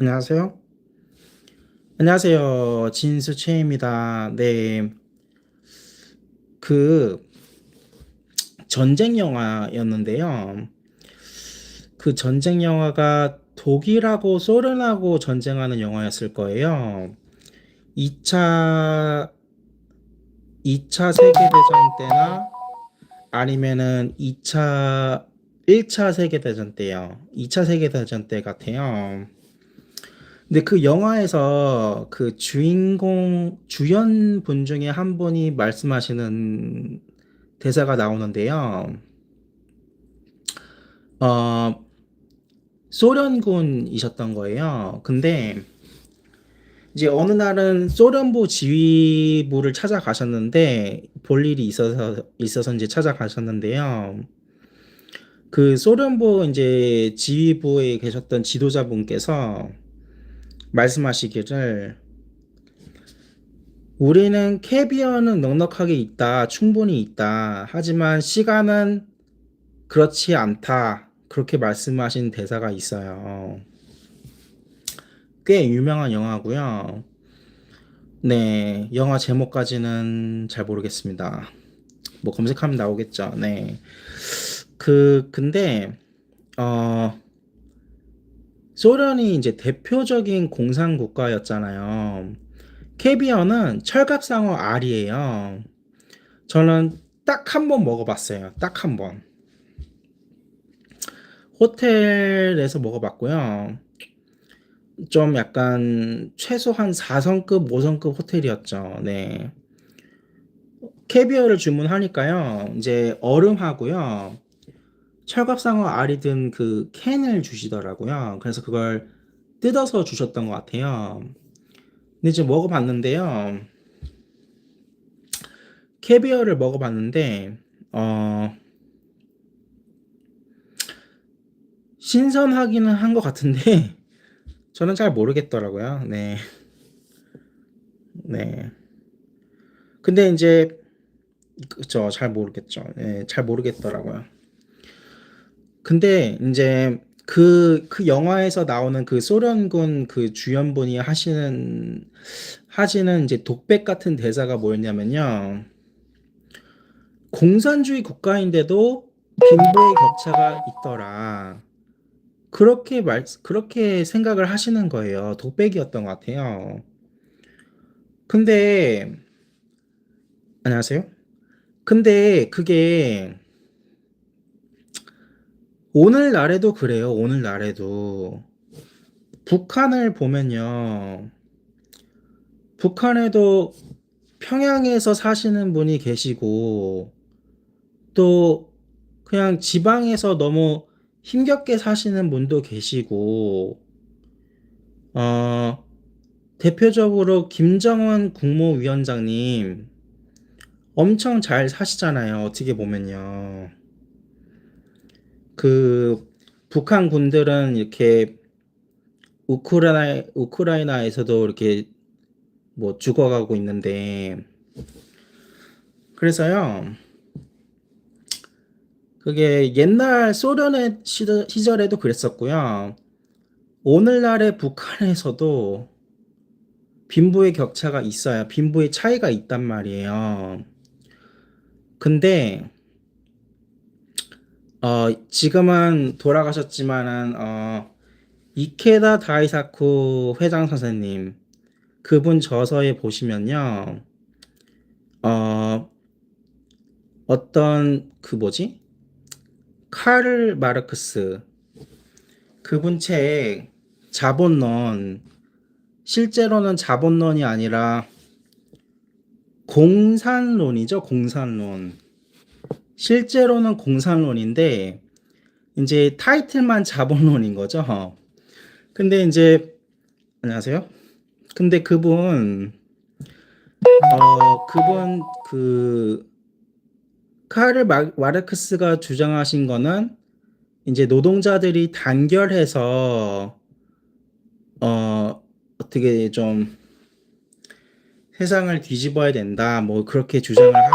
안녕하세요. 안녕하세요. 진수채입니다. 네. 그 전쟁 영화였는데요. 그 전쟁 영화가 독일하고 소련하고 전쟁하는 영화였을 거예요. 2차 2차 세계대전 때나 아니면은 2차 1차 세계대전 때요. 2차 세계대전 때 같아요. 근데 그 영화에서 그 주인공 주연 분 중에 한 분이 말씀하시는 대사가 나오는데요. 어, 소련군이셨던 거예요. 근데 이제 어느 날은 소련부 지휘부를 찾아가셨는데 볼 일이 있어서 있어서 이제 찾아가셨는데요. 그 소련부 이제 지휘부에 계셨던 지도자분께서 말씀하시기를 우리는 캐비어는 넉넉하게 있다, 충분히 있다. 하지만 시간은 그렇지 않다. 그렇게 말씀하신 대사가 있어요. 꽤 유명한 영화고요. 네, 영화 제목까지는 잘 모르겠습니다. 뭐 검색하면 나오겠죠. 네. 그 근데 어 소련이 이제 대표적인 공산 국가였잖아요. 캐비어는 철갑상어 알이에요. 저는 딱 한 번 먹어봤어요. 딱 한 번. 호텔에서 먹어봤고요. 좀 약간 최소한 4성급, 5성급 호텔이었죠. 네. 캐비어를 주문하니까요. 이제 얼음하고요. 철갑상어 알이 든 그 캔을 주시더라고요. 그래서 그걸 뜯어서 주셨던 것 같아요. 근데 이제 먹어봤는데요. 캐비어를 먹어봤는데, 어, 신선하기는 한 것 같은데, 저는 잘 모르겠더라고요. 네. 네. 근데 이제, 그쵸, 잘 모르겠죠. 네, 잘 모르겠더라고요. 근데 이제 그, 그 영화에서 나오는 그 소련군 그 주연분이 하시는, 하시는 이제 독백 같은 대사가 뭐였냐면요. 공산주의 국가인데도 빈부의 격차가 있더라. 그렇게 말, 그렇게 생각을 하시는 거예요. 독백이었던 것 같아요. 근데, 안녕하세요? 근데 그게 오늘날에도 그래요. 오늘날에도. 북한을 보면요. 북한에도 평양에서 사시는 분이 계시고, 또 그냥 지방에서 너무 힘겹게 사시는 분도 계시고, 어, 대표적으로 김정은 국무위원장님 엄청 잘 사시잖아요. 어떻게 보면요. 그 북한 군들은 이렇게 우크라이나, 우크라이나에서도 이렇게 뭐 죽어가고 있는데, 그래서요, 그게 옛날 소련의 시절, 시절에도 그랬었고요. 오늘날의 북한에서도 빈부의 격차가 있어요. 빈부의 차이가 있단 말이에요. 근데 어, 지금은 돌아가셨지만은 어, 이케다 다이사쿠 회장 선생님 그분 저서에 보시면요. 어, 어떤 그 뭐지? 카를 마르크스 그분 책 자본론 실제로는 자본론이 아니라 공산론이죠, 공산론. 실제로는 공산론인데 이제 타이틀만 자본론인 거죠. 근데 이제 안녕하세요. 근데 그분 어 그분 그 마- 마르크스가 주장하신 거는 이제 노동자들이 단결해서 어 어떻게 좀 세상을 뒤집어야 된다. 뭐 그렇게 주장을 하셔,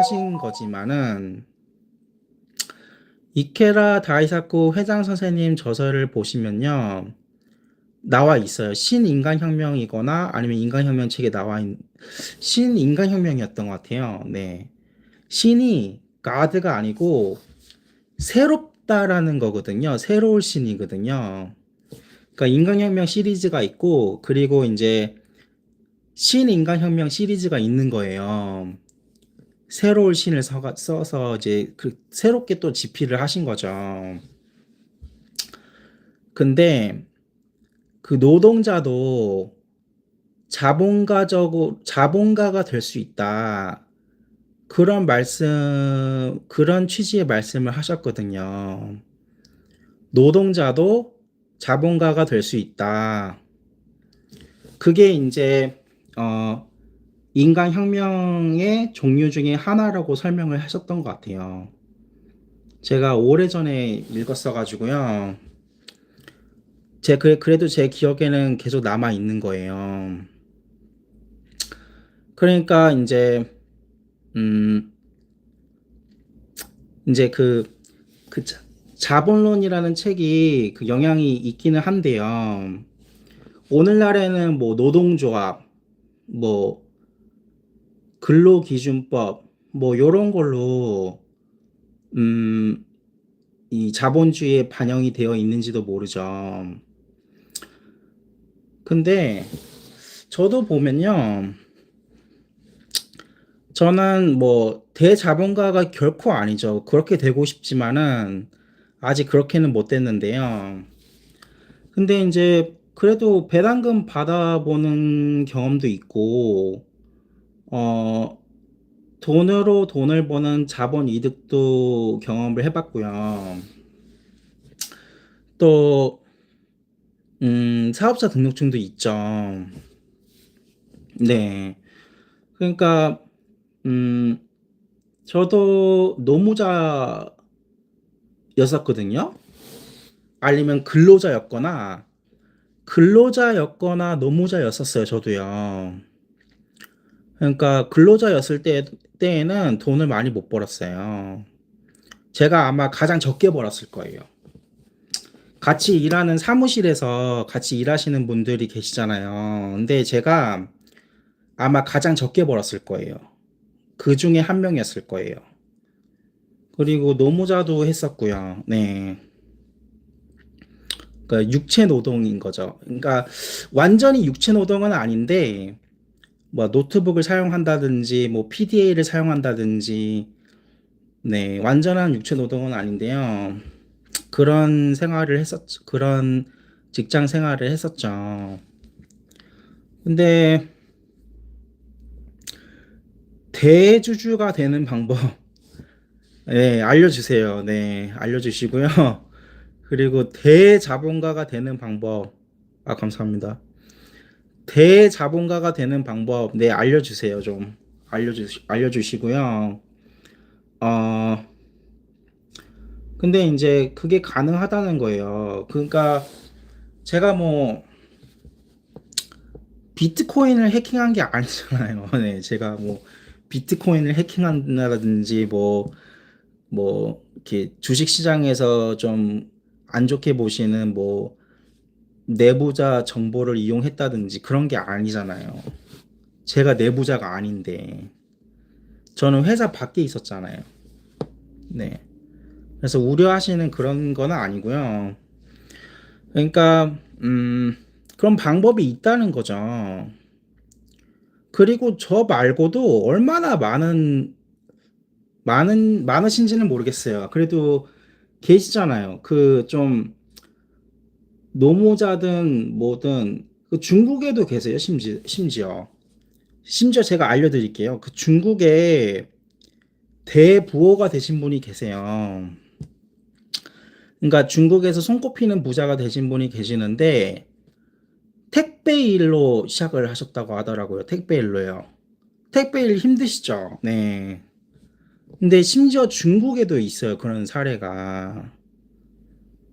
하신 거지만은 이케라 다이사쿠 회장 선생님 저서를 보시면요. 나와 있어요. 신인간혁명이거나 아니면 인간혁명 책에 나와 있는 신인간혁명이었던 것 같아요. 네. 신이 가드가 아니고 새롭다라는 거거든요. 새로울 신이거든요. 그러니까 인간혁명 시리즈가 있고 그리고 이제 신인간혁명 시리즈가 있는 거예요. 새로울 신을 써서 이제 그 새롭게 또 집필을 하신 거죠. 근데 그 노동자도 자본가적으로 자본가가 될 수 있다. 그런 말씀, 그런 취지의 말씀을 하셨거든요. 노동자도 자본가가 될 수 있다. 그게 이제 어, 인간 혁명의 종류 중에 하나라고 설명을 하셨던 것 같아요. 제가 오래전에 읽었어가지고요. 제 그- 그래도 제 기억에는 계속 남아 있는 거예요. 그러니까 이제 음 이제 그 그 자본론이라는 책이 그 영향이 있기는 한데요. 오늘날에는 뭐 노동조합, 뭐 근로기준법, 뭐 요런 걸로 음, 이 자본주의에 반영이 되어 있는지도 모르죠. 근데 저도 보면요. 저는 뭐 대자본가가 결코 아니죠. 그렇게 되고 싶지만은 아직 그렇게는 못 됐는데요. 근데 이제 그래도 배당금 받아보는 경험도 있고, 어, 돈으로 돈을 버는 자본 이득도 경험을 해봤고요. 또, 음, 사업자 등록증도 있죠. 네. 그러니까, 음, 저도 노무자였었거든요. 아니면 근로자였거나, 근로자였거나 노무자였었어요, 저도요. 그러니까 근로자였을 때, 때에는 돈을 많이 못 벌었어요. 제가 아마 가장 적게 벌었을 거예요. 같이 일하는 사무실에서 같이 일하시는 분들이 계시잖아요. 근데 제가 아마 가장 적게 벌었을 거예요. 그 중에 한 명이었을 거예요. 그리고 노무자도 했었고요. 네. 그러니까 육체 노동인 거죠. 그러니까 완전히 육체 노동은 아닌데 뭐 노트북을 사용한다든지 뭐 PDA를 사용한다든지 네, 완전한 육체 노동은 아닌데요. 그런 생활을 했었 그런 직장 생활을 했었죠. 근데 대주주가 되는 방법 네, 알려주세요. 네, 알려주시고요. 그리고 대자본가가 되는 방법 아 감사합니다. 대자본가가 되는 방법 네 알려주세요 좀 알려주 알려주시고요. 어 근데 이제 그게 가능하다는 거예요. 그러니까 제가 뭐 비트코인을 해킹한 게 아니잖아요. 네, 제가 뭐 비트코인을 해킹한다든지 뭐뭐 이렇게 주식 시장에서 좀 안 좋게 보시는 뭐 내부자 정보를 이용했다든지 그런 게 아니잖아요. 제가 내부자가 아닌데 저는 회사 밖에 있었잖아요. 네. 그래서 우려하시는 그런 건 아니고요. 그러니까 음 그런 방법이 있다는 거죠. 그리고 저 말고도 얼마나 많은 많은 많으신지는 모르겠어요. 그래도 계시잖아요. 그좀 노무자든 뭐든 그 중국에도 계세요. 심지 심지어 심지어 제가 알려드릴게요. 그 중국에 대부호가 되신 분이 계세요. 그러니까 중국에서 손꼽히는 부자가 되신 분이 계시는데 택배 일로 시작을 하셨다고 하더라고요. 택배 일로요. 택배 일 힘드시죠? 네. 근데 심지어 중국에도 있어요. 그런 사례가.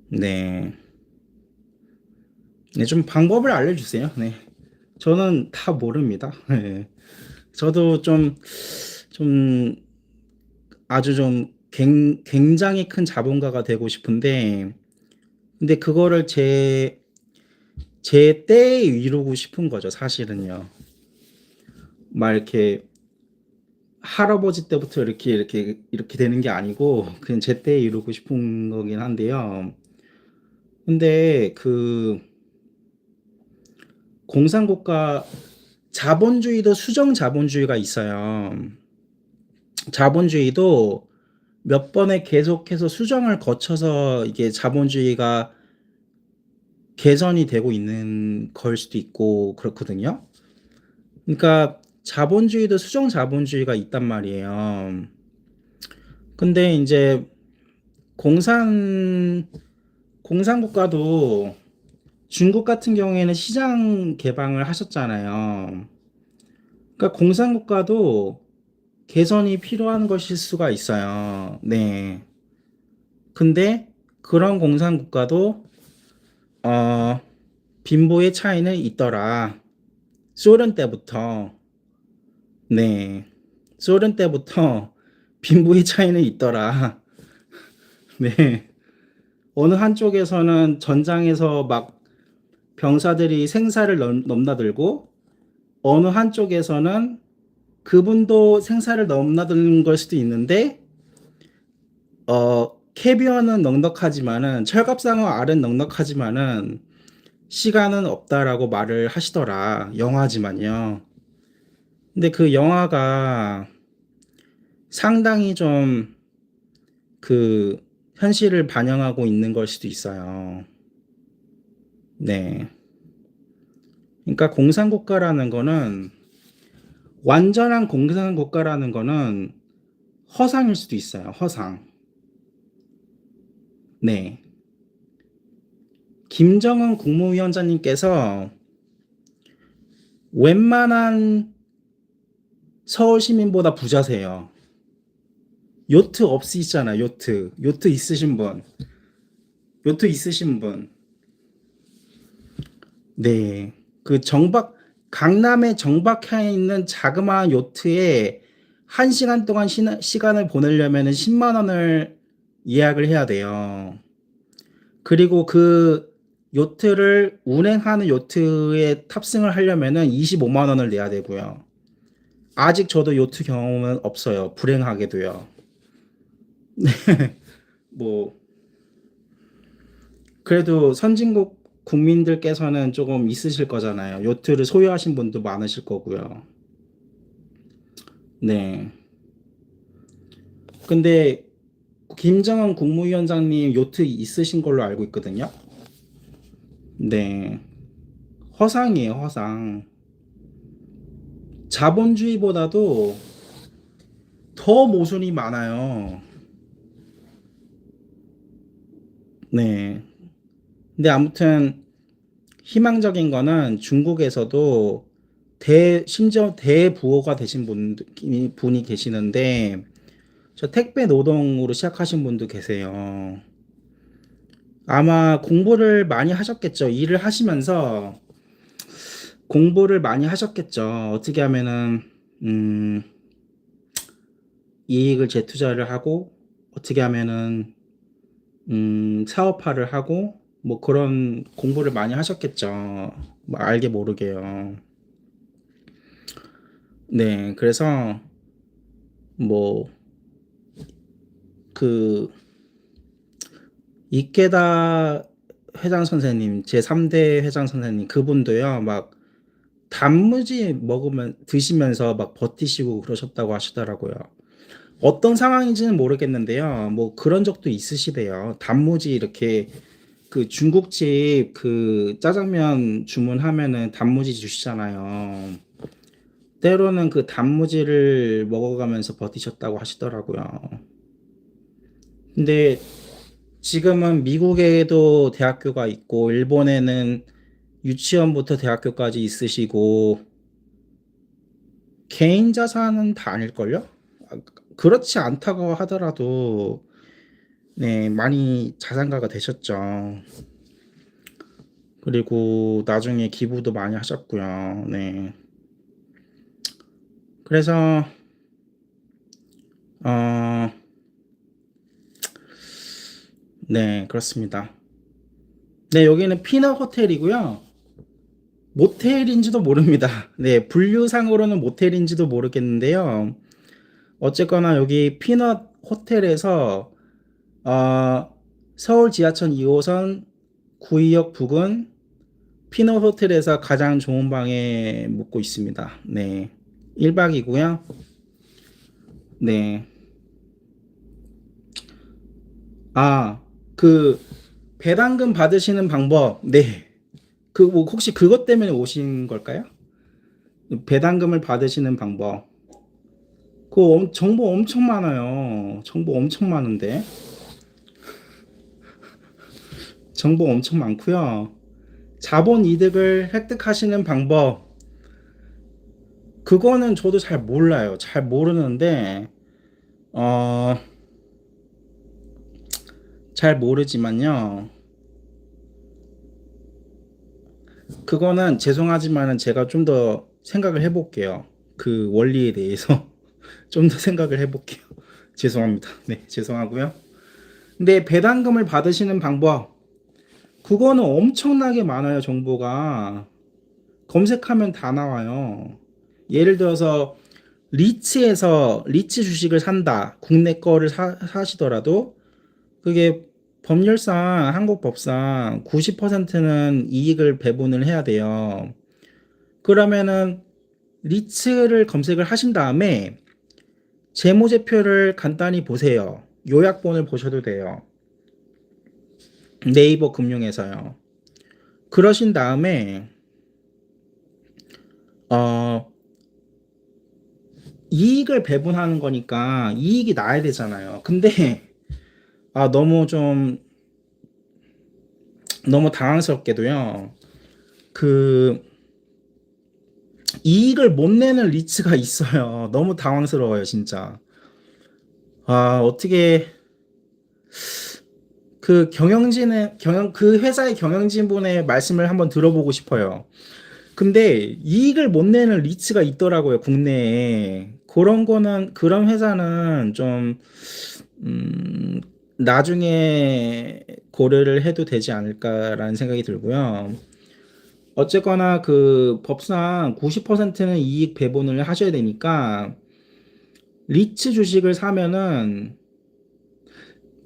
네. 네, 좀 방법을 알려주세요. 네. 저는 다 모릅니다. 네. 저도 좀, 좀, 아주 좀 굉- 굉장히 큰 자본가가 되고 싶은데, 근데 그거를 제, 제 때에 이루고 싶은 거죠, 사실은요. 막 이렇게 할아버지 때부터 이렇게 이렇게 이렇게 되는 게 아니고 그냥 제 때에 이루고 싶은 거긴 한데요. 근데 그 공산국가 자본주의도 수정 자본주의가 있어요. 자본주의도 몇 번에 계속해서 수정을 거쳐서 이게 자본주의가 개선이 되고 있는 걸 수도 있고 그렇거든요. 그러니까 자본주의도 수정 자본주의가 있단 말이에요. 근데 이제 공산 공산국가도 중국 같은 경우에는 시장 개방을 하셨잖아요. 그러니까 공산국가도 개선이 필요한 것일 수가 있어요. 네. 근데 그런 공산국가도 어, 빈부의 차이는 있더라. 소련 때부터 네. 소련 때부터 빈부의 차이는 있더라. 네. 어느 한쪽에서는 전장에서 막 병사들이 생사를 넘, 넘나들고 어느 한쪽에서는 그분도 생사를 넘나드는 걸 수도 있는데 어 캐비어는 넉넉하지만은 철갑상어 알은 넉넉하지만은 시간은 없다라고 말을 하시더라 영화지만요. 근데 그 영화가 상당히 좀 그 현실을 반영하고 있는 걸 수도 있어요. 네. 그러니까 공산국가라는 거는 완전한 공산국가라는 거는 허상일 수도 있어요. 허상. 네. 김정은 국무위원장님께서 웬만한 서울 시민보다 부자세요. 요트 없으시잖아, 요트. 요트 있으신 분. 요트 있으신 분. 네. 그 정박, 강남에 정박해 있는 자그마한 요트에 한 시간 동안 시, 시간을 보내려면 10만 원을 예약을 해야 돼요. 그리고 그 요트를 운행하는 요트에 탑승을 하려면은 25만 원을 내야 되고요. 아직 저도 요트 경험은 없어요. 불행하게도요. 네. 뭐 그래도 선진국 국민들께서는 조금 있으실 거잖아요. 요트를 소유하신 분도 많으실 거고요. 네. 근데 김정은 국무위원장님 요트 있으신 걸로 알고 있거든요. 네. 허상이에요, 허상. 자본주의보다도 더 모순이 많아요. 네. 근데 아무튼 희망적인 거는 중국에서도 대, 심지어 대부호가 되신 분, 분이 계시는데, 저 택배 노동으로 시작하신 분도 계세요. 아마 공부를 많이 하셨겠죠. 일을 하시면서 공부를 많이 하셨겠죠. 어떻게 하면은, 음, 이익을 재투자를 하고, 어떻게 하면은, 음, 사업화를 하고, 뭐 그런 공부를 많이 하셨겠죠. 뭐 알게 모르게요. 네, 그래서 뭐 그 이케다 회장 선생님, 제 3대 회장 선생님 그분도요. 막 단무지 먹으면 드시면서 막 버티시고 그러셨다고 하시더라고요. 어떤 상황인지는 모르겠는데요. 뭐 그런 적도 있으시대요. 단무지 이렇게 그 중국집 그 짜장면 주문하면은 단무지 주시잖아요. 때로는 그 단무지를 먹어가면서 버티셨다고 하시더라고요. 근데 지금은 미국에도 대학교가 있고 일본에는 유치원부터 대학교까지 있으시고 개인 자산은 다 아닐걸요? 아, 그렇지 않다고 하더라도 네, 많이 자산가가 되셨죠. 그리고 나중에 기부도 많이 하셨고요. 네. 그래서 어, 네, 그렇습니다. 네, 여기는 피너 호텔이고요. 모텔인지도 모릅니다. 네, 분류상으로는 모텔인지도 모르겠는데요. 어쨌거나 여기 피넛 호텔에서 어, 서울 지하철 2호선 구의역 부근 피넛 호텔에서 가장 좋은 방에 묵고 있습니다. 네. 1박이고요. 네. 아, 그 배당금 받으시는 방법. 네. 그 뭐 혹시 그것 때문에 오신 걸까요? 배당금을 받으시는 방법. 그 엄- 정보 엄청 많아요. 정보 엄청 많은데. 정보 엄청 많고요. 자본 이득을 획득하시는 방법. 그거는 저도 잘 몰라요. 잘 모르는데 어, 잘 모르지만요. 그거는 죄송하지만은 제가 좀 더 생각을 해볼게요. 그 원리에 대해서 좀 더 생각을 해볼게요. 죄송합니다. 네, 죄송하고요. 근데 배당금을 받으시는 방법, 그거는 엄청나게 많아요, 정보가. 검색하면 다 나와요. 예를 들어서 리츠에서 리츠 주식을 산다. 국내 거를 사, 사시더라도 그게 법률상 한국 법상 90%는 이익을 배분을 해야 돼요. 그러면은 리츠를 검색을 하신 다음에 재무제표를 간단히 보세요. 요약본을 보셔도 돼요. 네이버 금융에서요. 그러신 다음에 어 이익을 배분하는 거니까 이익이 나야 되잖아요. 근데 아 너무 좀 너무 당황스럽게도요. 그 이익을 못 내는 리츠가 있어요. 너무 당황스러워요, 진짜. 아, 어떻게 그 경영진의 경영 그 회사의 경영진분의 말씀을 한번 들어보고 싶어요. 근데 이익을 못 내는 리츠가 있더라고요, 국내에. 그런 거는 그런 회사는 좀 음, 나중에 고려를 해도 되지 않을까라는 생각이 들고요. 어쨌거나 그 법상 90%는 이익 배분을 하셔야 되니까 리츠 주식을 사면은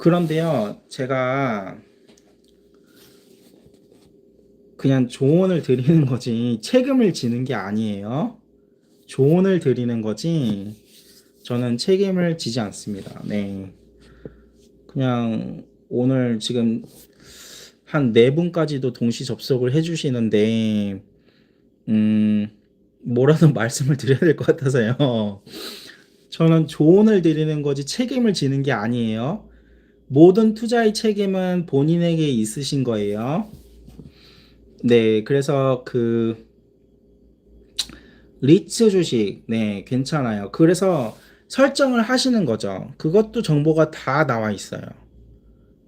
그런데요, 제가 그냥 조언을 드리는 거지 책임을 지는 게 아니에요. 조언을 드리는 거지 저는 책임을 지지 않습니다. 네. 그냥 오늘 지금 한 네 분까지도 동시 접속을 해주시는데 음 뭐라도 말씀을 드려야 될 것 같아서요. 저는 조언을 드리는 거지 책임을 지는 게 아니에요. 모든 투자의 책임은 본인에게 있으신 거예요. 네, 그래서 그 리츠 주식, 네, 괜찮아요. 그래서 설정을 하시는 거죠. 그것도 정보가 다 나와 있어요.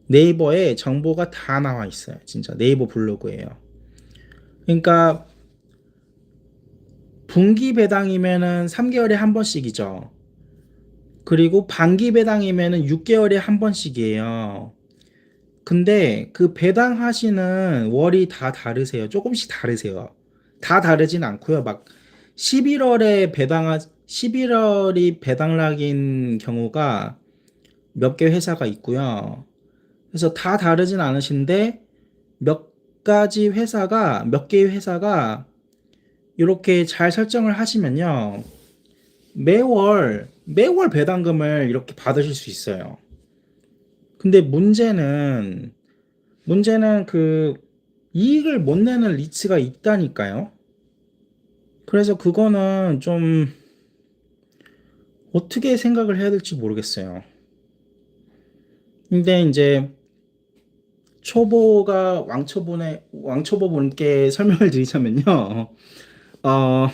네이버에 정보가 다 나와 있어요. 진짜 네이버 블로그예요. 그러니까 분기 배당이면은 3개월에 한 번씩이죠. 그리고 반기 배당이면은 6개월에 한 번씩이에요. 근데 그 배당하시는 월이 다 다르세요. 조금씩 다르세요. 다 다르진 않고요. 막 11월에 배당하 11월이 배당락인 경우가 몇 개 회사가 있고요. 그래서 다 다르진 않으신데 몇 가지 회사가 몇 개의 회사가 이렇게 잘 설정을 하시면요. 매월 매월 배당금을 이렇게 받으실 수 있어요. 근데 문제는 문제는 그 이익을 못 내는 리츠가 있다니까요. 그래서 그거는 좀 어떻게 생각을 해야 될지 모르겠어요. 근데 이제 초보가 왕초보네 왕초보 분께 설명을 드리자면요. 어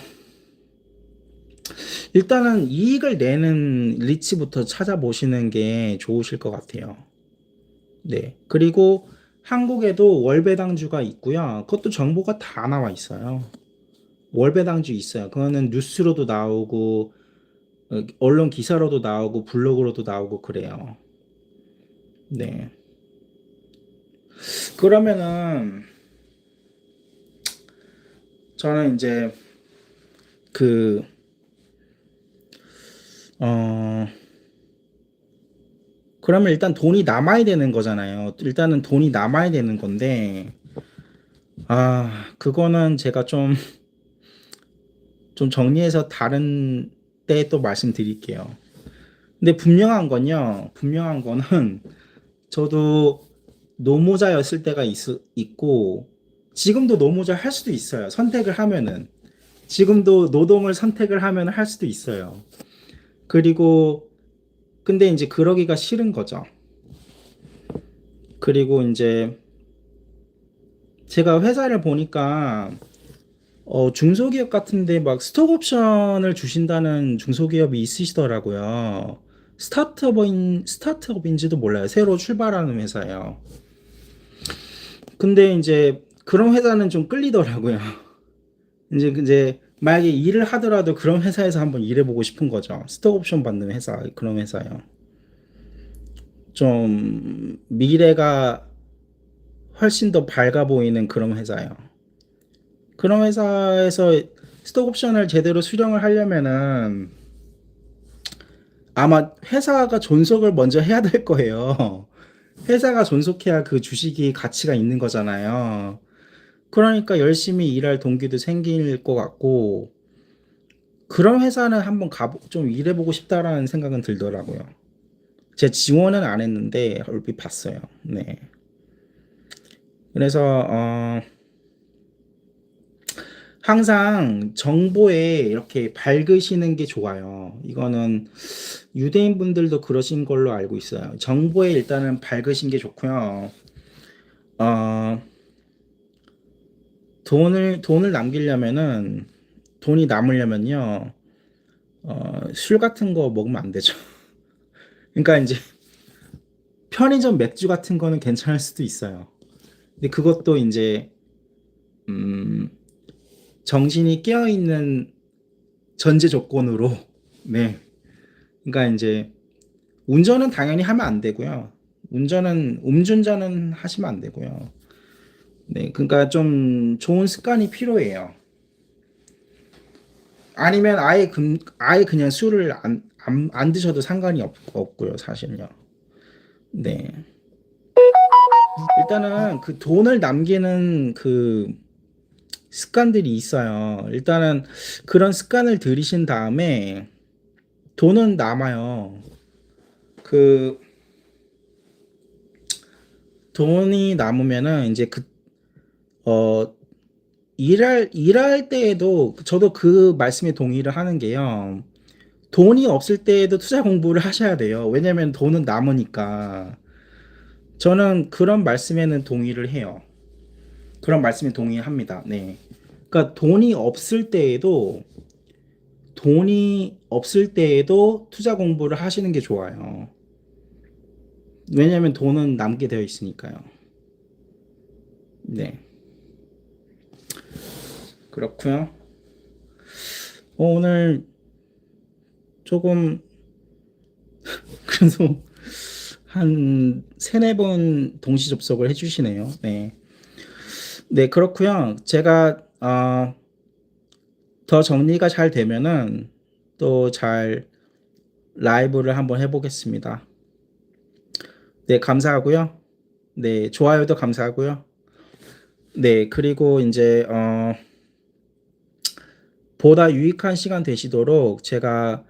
일단은 이익을 내는 리츠부터 찾아보시는 게 좋으실 것 같아요. 네. 그리고 한국에도 월배당주가 있고요. 그것도 정보가 다 나와 있어요. 월배당주 있어요. 그거는 뉴스로도 나오고 어, 언론 기사로도 나오고 블로그로도 나오고 그래요. 네. 그러면은 저는 이제 그 어, 그러면 일단 돈이 남아야 되는 거잖아요. 일단은 돈이 남아야 되는 건데, 아, 그거는 제가 좀, 좀 정리해서 다른 때 또 말씀드릴게요. 근데 분명한 건요, 분명한 거는 저도 노무자였을 때가 있, 있고, 지금도 노무자 할 수도 있어요. 선택을 하면은. 지금도 노동을 선택을 하면 할 수도 있어요. 그리고 근데 이제 그러기가 싫은 거죠. 그리고 이제 제가 회사를 보니까 어, 중소기업 같은데 막 스톡 옵션을 주신다는 중소기업이 있으시더라고요. 스타트업인 스타트업인지도 몰라요. 새로 출발하는 회사예요. 근데 이제 그런 회사는 좀 끌리더라고요. 이제 이제 만약에 일을 하더라도 그런 회사에서 한번 일해보고 싶은 거죠. 스톡 옵션 받는 회사 그런 회사요. 좀 미래가 훨씬 더 밝아 보이는 그런 회사요. 그런 회사에서 스톡 옵션을 제대로 수령을 하려면은 아마 회사가 존속을 먼저 해야 될 거예요. 회사가 존속해야 그 주식이 가치가 있는 거잖아요. 그러니까 열심히 일할 동기도 생길 것 같고 그런 회사는 한번 가보 좀 일해보고 싶다라는 생각은 들더라고요. 제 지원은 안 했는데 얼핏 봤어요. 네. 그래서 어 항상 정보에 이렇게 밝으시는 게 좋아요. 이거는 유대인 분들도 그러신 걸로 알고 있어요. 정보에 일단은 밝으신 게 좋고요. 어 돈을 돈을 남기려면은 돈이 남으려면요. 어, 술 같은 거 먹으면 안 되죠. 그러니까 이제 편의점 맥주 같은 거는 괜찮을 수도 있어요. 근데 그것도 이제 음, 정신이 깨어 있는 전제 조건으로 네. 그러니까 이제 운전은 당연히 하면 안 되고요. 운전은 음주운전은 하시면 안 되고요. 네, 그러니까 좀 좋은 습관이 필요해요. 아니면 아예 금, 아예 그냥 술을 안, 안, 안 드셔도 상관이 없, 없고요, 사실은요. 네. 일단은 그 돈을 남기는 그 습관들이 있어요. 일단은 그런 습관을 들이신 다음에 돈은 남아요. 그 돈이 남으면은 이제 그, 어, 일할, 일할 때에도 저도 그 말씀에 동의를 하는 게요. 돈이 없을 때에도 투자 공부를 하셔야 돼요. 왜냐면 돈은 남으니까. 저는 그런 말씀에는 동의를 해요. 그런 말씀에 동의합니다. 네. 그러니까 돈이 없을 때에도 돈이 없을 때에도 투자 공부를 하시는 게 좋아요. 왜냐면 돈은 남게 되어 있으니까요. 네. 그렇고요. 어, 오늘 조금 그래도 한 세네 번 동시 접속을 해주시네요. 네. 네, 그렇고요. 제가 어, 더 정리가 잘 되면은 또 잘 라이브를 한번 해보겠습니다. 네, 감사하고요. 네, 좋아요도 감사하고요. 네, 그리고 이제 어, 보다 유익한 시간 되시도록 제가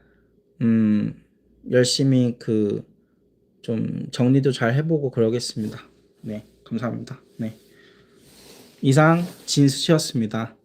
음, 열심히 그 좀 정리도 잘 해보고 그러겠습니다. 네, 감사합니다. 네. 이상 진수 씨였습니다.